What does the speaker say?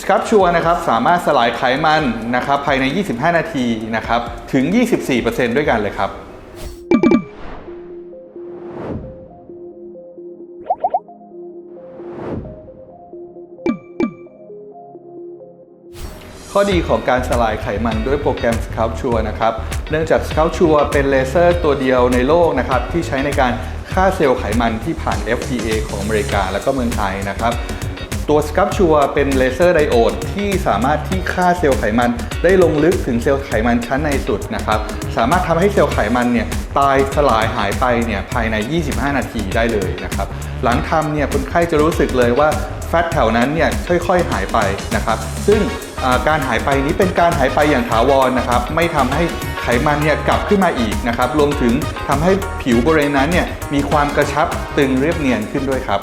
สครับชัวนะครับสามารถสลายไขมันนะครับภายใน 25 นาทีนะครับถึง 24%ด้วยกันเลยครับข้อดีของการสลายไขมันด้วยโปรแกรม Sculpture นะครับ เนื่องจาก Sculpture เป็นเลเซอร์ตัวเดียวในโลกนะครับที่ใช้ในการฆ่าเซลล์ไขมันที่ผ่าน FDA ของอเมริกาและก็เมืองไทยนะครับ ตัว Sculpture เป็นเลเซอร์ไดโอดที่สามารถที่ฆ่าเซลล์ไขมัน ได้ลงลึกถึงเซลล์ไขมันชั้นในสุดนะครับ สามารถทำให้เซลล์ไขมันเนี่ยตายสลายหายไปเนี่ยภายใน 25 นาทีได้เลยนะครับ หลังทำเนี่ยคนไข้จะรู้สึกเลยว่าแฟตแถวนั้นเนี่ยค่อยๆหายไปนะครับ ซึ่งการหายไปนี้เป็นการหายไปอย่างถาวรนะครับ ไม่ทำให้ไขมันเนี่ยกลับขึ้นมาอีกนะครับ รวมถึงทำให้ผิวบริเวณนั้นเนี่ยมีความกระชับตึงเรียบเนียนขึ้นด้วยครับ